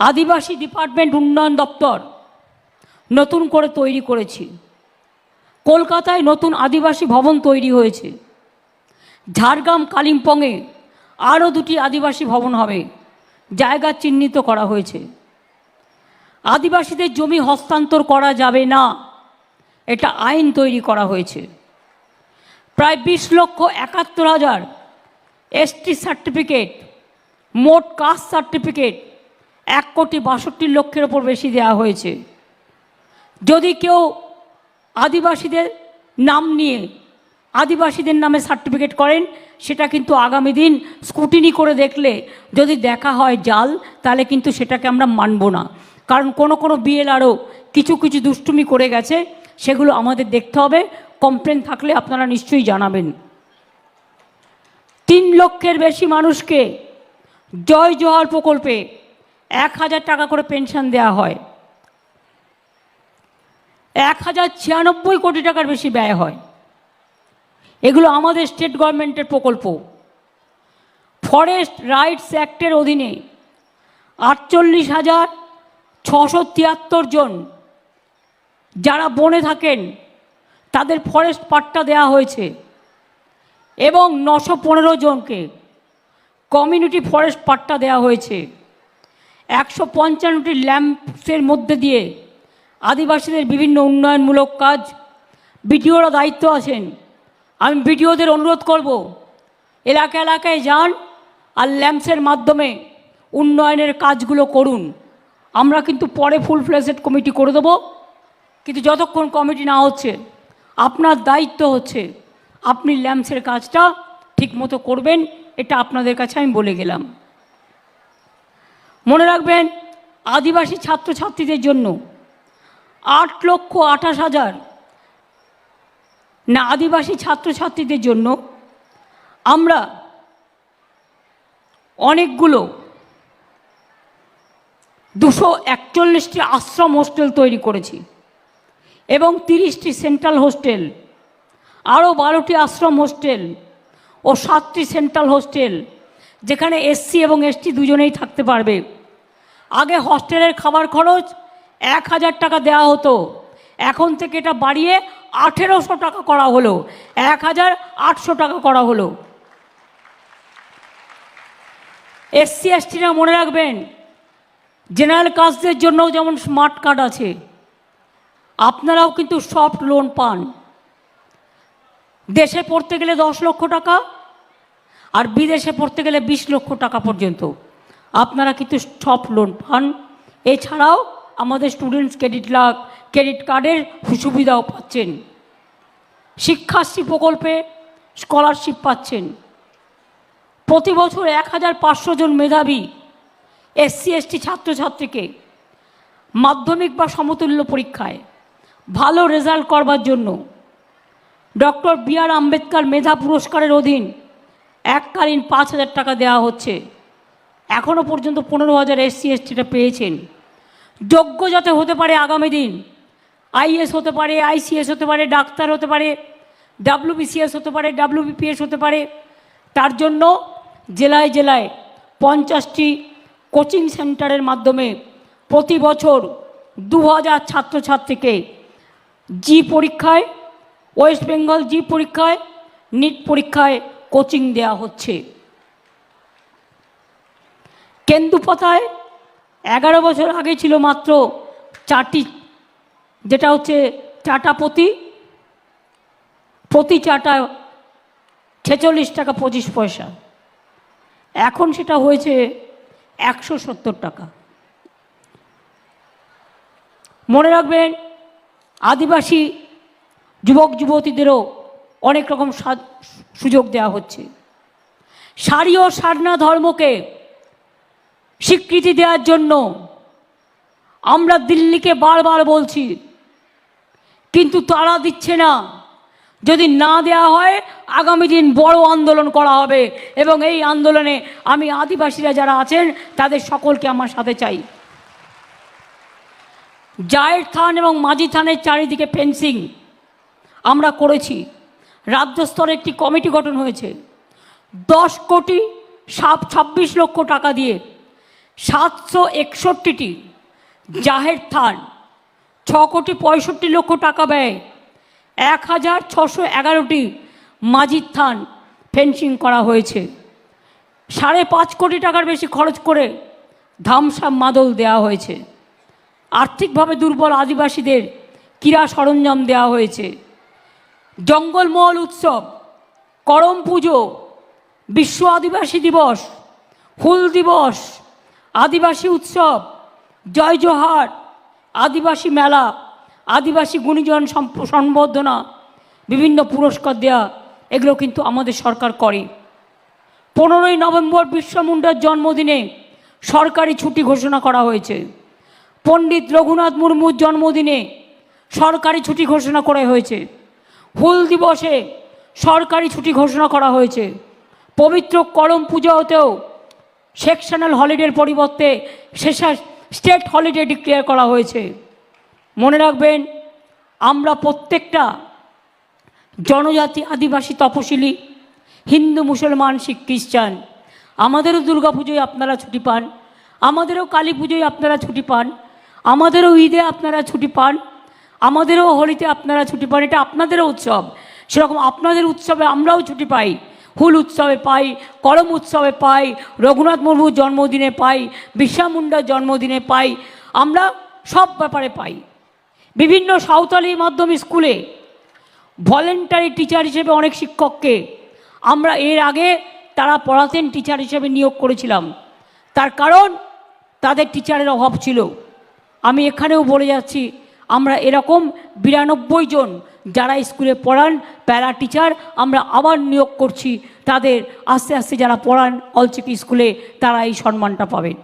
আদিবাসী department উন্নয়ন দপ্তর নতুন করে তৈরি করেছি। কলকাতায় নতুন আদিবাসী ভবন তৈরি হয়েছে। ঝাড়গ্রাম কালিম্পংয়ে আরও দুটি আদিবাসী ভবন হবে, জায়গা চিহ্নিত করা হয়েছে। আদিবাসীদের জমি হস্তান্তর করা যাবে না, এটা আইন তৈরি করা হয়েছে। প্রায় বিশ লক্ষ একাত্তর হাজার এসটি সার্টিফিকেট, মোট কাস্ট সার্টিফিকেট এক কোটি বাষট্টি লক্ষের ওপর বেশি দেওয়া হয়েছে। যদি কেউ আদিবাসীদের নাম নিয়ে আদিবাসীদের নামে সার্টিফিকেট করেন, সেটা কিন্তু আগামী দিন স্কুটিনি করে দেখলে যদি দেখা হয় জাল, তাহলে কিন্তু সেটাকে আমরা মানব না। কারণ কোনো কোনো বিএলআরও কিছু কিছু দুষ্টুমি করে গেছে, সেগুলো আমাদের দেখতে হবে। কমপ্লেন থাকলে আপনারা নিশ্চয়ই জানাবেন। তিন লক্ষের বেশি মানুষকে জয় জোহার প্রকল্পে এক হাজার টাকা করে পেনশন দেওয়া হয়। এক হাজার ছিয়ানব্বই কোটি টাকার বেশি ব্যয় হয়। এগুলো আমাদের স্টেট গভর্নমেন্টের প্রকল্প। ফরেস্ট রাইটস অ্যাক্টের অধীনে আটচল্লিশ হাজার ছশো তিয়াত্তর জন যারা বনে থাকেন, তাদের ফরেস্ট পাট্টা দেওয়া হয়েছে এবং নশো পনেরো জনকে কমিউনিটি ফরেস্ট পাট্টা দেওয়া হয়েছে। একশো পঞ্চান্নটি ল্যাম্পসের মধ্যে দিয়ে আদিবাসীদের বিভিন্ন উন্নয়নমূলক কাজ বিডিওরা দায়িত্ব আছেন। আমি বিডিওদের অনুরোধ করব, এলাকা এলাকায় যান আর ল্যাম্পসের মাধ্যমে উন্নয়নের কাজগুলো করুন। আমরা কিন্তু পরে ফুল ফ্লেজেড কমিটি করে দেবো, কিন্তু যতক্ষণ কমিটি না হচ্ছে, আপনার দায়িত্ব হচ্ছে, আপনি ল্যাম্পসের কাজটা ঠিকমতো করবেন, এটা আপনাদের কাছে আমি বলে গেলাম। মনে রাখবেন, আদিবাসী ছাত্রছাত্রীদের জন্য আট লক্ষ আঠাশ হাজার, না, আদিবাসী ছাত্রছাত্রীদের জন্য আমরা অনেকগুলো দুশো একচল্লিশটি আশ্রম হোস্টেল তৈরি করেছি এবং তিরিশটি সেন্ট্রাল হোস্টেল, আরও বারোটি আশ্রম হোস্টেল ও সাতটি সেন্ট্রাল হোস্টেল যেখানে এসসি এবং এসটি দুজনেই থাকতে পারবে। আগে হস্টেলের খাবার খরচ এক হাজার টাকা দেওয়া হতো। এখন থেকে এটা বাড়িয়ে আঠেরোশো টাকা করা হলো। এক হাজার আটশো টাকা করা হলো। এসসি এসটিরা মনে রাখবেন জেনারেল কাস্টদের জন্যও যেমন স্মার্ট কার্ড আছে, আপনারাও কিন্তু সফট লোন পান। দেশে পড়তে গেলে দশ লক্ষ টাকা আর বিদেশে পড়তে গেলে বিশ লক্ষ টাকা পর্যন্ত। আপনারা কিন্তু স্টপ লোন পান। এছাড়াও আমাদের স্টুডেন্টস ক্রেডিট লাগ ক্রেডিট কার্ডের সুবিধাও পাচ্ছেন। শিক্ষাশ্রী প্রকল্পে স্কলারশিপ পাচ্ছেন। প্রতি বছর এক হাজার পাঁচশো জন মেধাবী এসসি এসটি ছাত্রছাত্রীকে মাধ্যমিক বা সমতুল্য পরীক্ষায় ভালো রেজাল্ট করবার জন্য। ডক্টর বি আর আম্বেদকর মেধা পুরস্কারের অধীন এককালীন পাঁচ হাজার টাকা দেওয়া হচ্ছে। এখনও পর্যন্ত পনেরো হাজার এসসি এসটিটা পেয়েছেন। যোগ্য যাতে হতে পারে আগামী দিন, আইএস হতে পারে, আইসিএস হতে পারে, ডাক্তার হতে পারে, ডাব্লিউবিসিএস হতে পারে, ডাব্লিউবিপিএস হতে পারে, তার জন্য জেলায় জেলায় পঞ্চাশটি কোচিং সেন্টারের মাধ্যমে প্রতি বছর দু হাজার ছাত্রছাত্রীকে জি পরীক্ষায়, ওয়েস্ট বেঙ্গল জি পরীক্ষায়, নিট পরীক্ষায় কোচিং দেওয়া হচ্ছে। কেন্দুপাতায় এগারো বছর আগে ছিল মাত্র চারটি, যেটা হচ্ছে চাটা প্রতি প্রতি চাটা ছেচল্লিশ টাকা পঁচিশ পয়সা। এখন সেটা হয়েছে একশো সত্তর টাকা। মনে রাখবেন, আদিবাসী যুবক যুবতীদেরও অনেক রকম সুযোগ দেওয়া হচ্ছে। সারি ও সারনা ধর্মকে স্বীকৃতি দেওয়ার জন্য আমরা দিল্লিকে বারবার বলছি, কিন্তু তারা দিচ্ছে না। যদি না দেওয়া হয়, আগামী দিন বড় আন্দোলন করা হবে এবং এই আন্দোলনে আমি আদিবাসীরা যারা আছেন, তাদের সকলকে আমার সাথে চাই। জায়ের থান এবং মাঝি থানের চারিদিকে ফেন্সিং আমরা করেছি। রাজ্য স্তরে একটি কমিটি গঠন হয়েছে। দশ কোটি সাত, ছাব্বিশ লক্ষ টাকা দিয়ে সাতশো একষট্টিটি জাহের থান, ছ কোটি পঁয়ষট্টি লক্ষ টাকা ব্যয় এক হাজার ছশো এগারোটি মাজিদ থান ফেন্সিং করা হয়েছে। সাড়ে পাঁচ কোটি টাকার বেশি খরচ করে ধামসাম মাদল দেওয়া হয়েছে। আর্থিকভাবে দুর্বল আদিবাসীদের ক্রীড়া সরঞ্জাম দেওয়া হয়েছে। জঙ্গলমহল উৎসব, করম পুজো, বিশ্ব আদিবাসী দিবস, হুল দিবস, আদিবাসী উৎসব, জয় জোহার, আদিবাসী মেলা, আদিবাসী গুণীজন সম্বর্ধনা, বিভিন্ন পুরস্কার দেয়া, এগুলো কিন্তু আমাদের সরকার করে। পনেরোই নভেম্বর বিরসা মুন্ডার জন্মদিনে সরকারি ছুটি ঘোষণা করা হয়েছে। পণ্ডিত রঘুনাথ মুর্মুর জন্মদিনে সরকারি ছুটি ঘোষণা করা হয়েছে। হুল দিবসে সরকারি ছুটি ঘোষণা করা হয়েছে। পবিত্র করম পুজোতেও সেকশনাল হলিডের পরিবর্তে শেষা স্টেট হলিডে ডিক্লেয়ার করা হয়েছে। মনে রাখবেন, আমরা প্রত্যেকটা জনজাতি আদিবাসী তপশিলি, হিন্দু, মুসলমান, শিখ, খ্রিস্টান, আমাদেরও পুজোয় আপনারা ছুটি পান, আমাদেরও কালী পুজোয় আপনারা ছুটি পান, আমাদেরও ঈদে আপনারা ছুটি পান আমাদেরও হোলিতে আপনারা ছুটি পান, এটা আপনাদেরও উৎসব। সেরকম আপনাদের উৎসবে আমরাও ছুটি পাই, হুল উৎসবে পাই, করম উৎসবে পাই, রঘুনাথ মুর্মুর জন্মদিনে পাই বিরসা মুন্ডার জন্মদিনে পাই, আমরা সব ব্যাপারে পাই। বিভিন্ন সাঁওতালি মাধ্যম স্কুলে ভলেন্টারি টিচার হিসেবে অনেক শিক্ষককে আমরা এর আগে তারা পড়াতেন টিচার হিসেবে নিয়োগ করেছিলাম। তার কারণ তাদের টিচারের অভাব ছিল। আমি এখানেও বলে যাচ্ছি আমরা এরকম বিরানব্বই জন যারা স্কুলে পড়ান, প্যারা টিচার, আমরা আবার নিয়োগ করছি। তাদের আস্তে আস্তে যারা পড়ান, অলচিকি স্কুলে তারা এই সম্মানটা পাবেন।